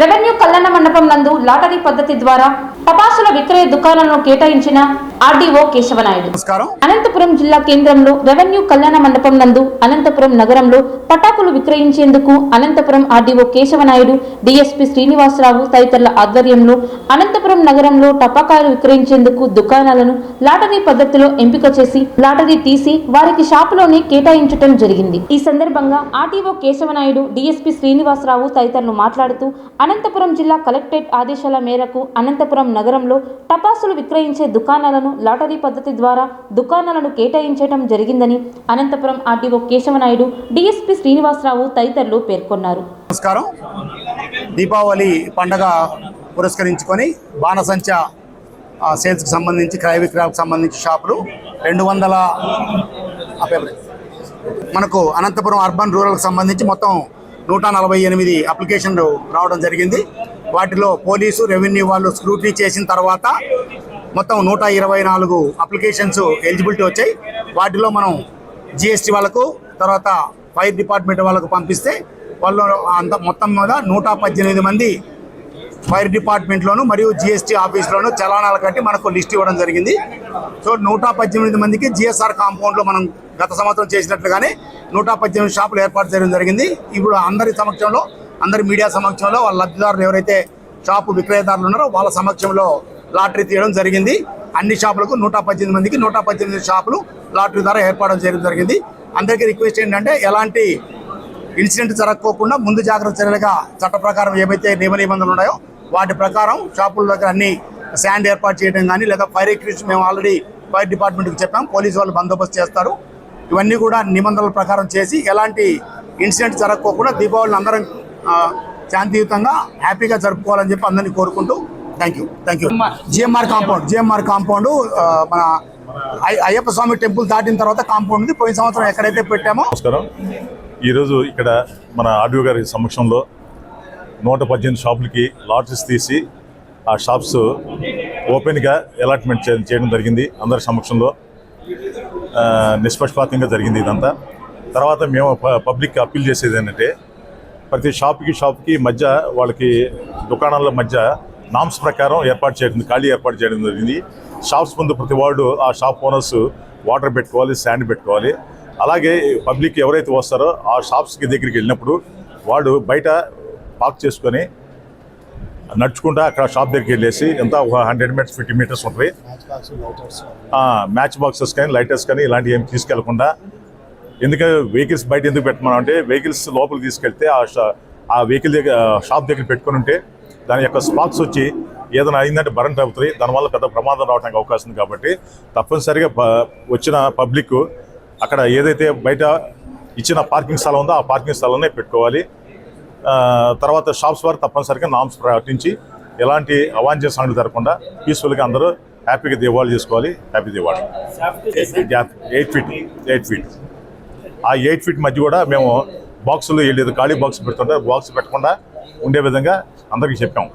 Revenue కళ్యాణ మండపం నందు లాటరీ పద్ధతి ద్వారా టపాసుల విక్రయ దుకాణాలను కేటాయించిన ఆర్డీఓ కేశవనాయుడు. అనంతపురం జిల్లా కేంద్రంలో రెవెన్యూ కళ్యాణ మండపం నందు అనంతపురం నగరంలో పటాకులు విక్రయించేందుకు అనంతపురం ఆర్డీఓ కేశవనాయుడు డీఎస్పీ శ్రీనివాసరావు తదితరుల ఆధ్వర్యంలో అనంతపురం నగరంలో టపాకాయలు విక్రయించేందుకు దుకాణాలను లాటరీ పద్ధతిలో ఎంపిక చేసి లాటరీ తీసి వారికి షాపులోనే కేటాయించటం జరిగింది. ఈ సందర్భంగా ఆర్టీఓ కేశవనాయుడు డీఎస్పీ శ్రీనివాసరావు తదితరులు మాట్లాడుతూ అనంతపురం జిల్లా కలెక్టరేట్ ఆదేశాల మేరకు అనంతపురం నగరంలో టపాసులు విక్రయించే దుకాణాలను లాటరీ పద్ధతి ద్వారా దుకాణాలను కేటాయించడం జరిగిందని అనంతపురం ఆర్టీఓ కేశవనాయుడు డిఎస్పీ శ్రీనివాసరావు తదితరులు పేర్కొన్నారు. నమస్కారం. దీపావళి పండగ పురస్కరించుకొని బాణసంచ సేల్స్కి సంబంధించి క్రయ విక్రయాలకు సంబంధించి షాపులు రెండు వందల మనకు అనంతపురం అర్బన్ రూరల్కి సంబంధించి మొత్తం నూట నలభై ఎనిమిది అప్లికేషన్లు రావడం జరిగింది. వాటిలో పోలీసు రెవెన్యూ వాళ్ళు స్క్రూటీ చేసిన తర్వాత మొత్తం నూట ఇరవై నాలుగు అప్లికేషన్స్ ఎలిజిబిలిటీ వచ్చాయి. వాటిలో మనం జిఎస్టీ వాళ్ళకు తర్వాత ఫైర్ డిపార్ట్మెంట్ వాళ్ళకు పంపిస్తే వాళ్ళు అంత మొత్తం మీద నూట పద్దెనిమిది మంది ఫైర్ డిపార్ట్మెంట్లోను మరియు జిఎస్టీ ఆఫీస్లోను చలానాలు కట్టి మనకు లిస్ట్ ఇవ్వడం జరిగింది. సో నూట పద్దెనిమిది మందికి జిఎస్ఆర్ కాంపౌండ్లో మనం గత సంవత్సరం చేసినట్లుగానే నూట పద్దెనిమిది షాపులు ఏర్పాటు చేయడం జరిగింది. ఇప్పుడు అందరి సమక్షంలో అందరి మీడియా సమక్షంలో వాళ్ళ లబ్ధిదారులు ఎవరైతే షాపు విక్రయదారులు ఉన్నారో వాళ్ళ సమక్షంలో లాటరీ తీయడం జరిగింది. అన్ని షాపులకు నూట పద్దెనిమిది మందికి నూట పద్దెనిమిది షాపులు లాటరీ ద్వారా ఏర్పాటు చేయడం జరిగింది. అందరికీ రిక్వెస్ట్ ఏంటంటే ఎలాంటి ఇన్సిడెంట్ జరగకోకుండా ముందు జాగ్రత్త చర్యలుగా చట్ట ప్రకారం ఏవైతే నియమ నిబంధనలు ఉన్నాయో వాటి ప్రకారం షాపుల దగ్గర అన్ని శాండ్ ఏర్పాటు చేయడం కానీ లేదా ఫైర్ ఎక్విప్మెంట్స్ మేము ఆల్రెడీ ఫైర్ డిపార్ట్మెంట్కి చెప్పాం. పోలీసు వాళ్ళు బందోబస్తు చేస్తారు. ఇవన్నీ కూడా నిబంధనల ప్రకారం చేసి ఎలాంటి ఇన్సిడెంట్ జరగకోకుండా దీపావళిని అందరం శాంతియుతంగా హ్యాపీగా జరుపుకోవాలని చెప్పి అందరినీ కోరుకుంటూ thank you thank you GMR compound GMR compound మన అయ్య- అయ్యప్ప స్వామి టెంపుల్ దాటిన తర్వాత కాంపౌండ్ ఉంది. పోయిన సంవత్సరం ఎక్కడైతే పెట్టామో నమస్కారం. ఈరోజు ఇక్కడ మన ఆర్డీఓ గారి సమక్షంలో నూట పద్దెనిమిది షాపులకి లాటరీస్ తీసి ఆ షాప్స్ ఓపెన్గా అలాట్మెంట్ చేయడం జరిగింది అందరి సమక్షంలో. నిష్పక్షపాతంగా జరిగింది ఇదంతా. తర్వాత మేము పబ్లిక్ అప్పీల్ చేసేది ఏంటంటే ప్రతి షాప్కి షాప్కి మధ్య వాళ్ళకి దుకాణాల మధ్య నామ్స్ ప్రకారం ఏర్పాటు చేయడం ఖాళీ ఏర్పాటు చేయడం జరిగింది. షాప్స్ ముందు ప్రతి వార్డు ఆ షాప్ ఓనర్స్ వాటర్ పెట్టుకోవాలి శాండ్ పెట్టుకోవాలి. అలాగే పబ్లిక్ ఎవరైతే వస్తారో ఆ షాప్స్కి దగ్గరికి వెళ్ళినప్పుడు వాడు బయట పార్క్ చేసుకొని నడుచుకుంటా అక్కడ షాప్ దగ్గరికి వెళ్ళేసి ఎంత ఒక హండ్రెడ్ మీటర్స్ ఫిఫ్టీ మీటర్స్ ఉంటుంది. మ్యాచ్ బాక్సెస్ కానీ లైటర్స్ కానీ ఇలాంటివి ఏమి తీసుకెళ్ళకుండా ఎందుకంటే వెహికల్స్ బయట ఎందుకు పెట్టమన్నాం అంటే వెహికల్స్ లోపలికి తీసుకెళ్తే ఆ ఆ వెహికల్ దగ్గర షాప్ దగ్గర పెట్టుకుని ఉంటే దాని యొక్క స్పాక్స్ వచ్చి ఏదైనా అయిందంటే బరంట్ అవుతుంది. దానివల్ల పెద్ద ప్రమాదం రావడానికి అవకాశం ఉంది కాబట్టి తప్పనిసరిగా ప- వచ్చిన పబ్లిక్ అక్కడ ఏదైతే బయట ఇచ్చిన పార్కింగ్ స్థలం ఉందో ఆ పార్కింగ్ స్థలంలో పెట్టుకోవాలి. తర్వాత షాప్స్ వారు తప్పనిసరిగా నామ్స్ ప్రకటించి ఎలాంటి అవాంఛనీయ సంఘటనలు జరగకుండా పీస్ఫుల్గా అందరూ హ్యాపీగా దివాళి చేసుకోవాలి. Happy Diwali eight feet eight feet ఆ ఎయిట్ ఫీట్ మధ్య కూడా మేము బాక్సులు వెళ్ళేది ఖాళీ బాక్స్ పెడుతుంటే బాక్స్ పెట్టకుండా ఉండే విధంగా అందరికీ చెప్పాము.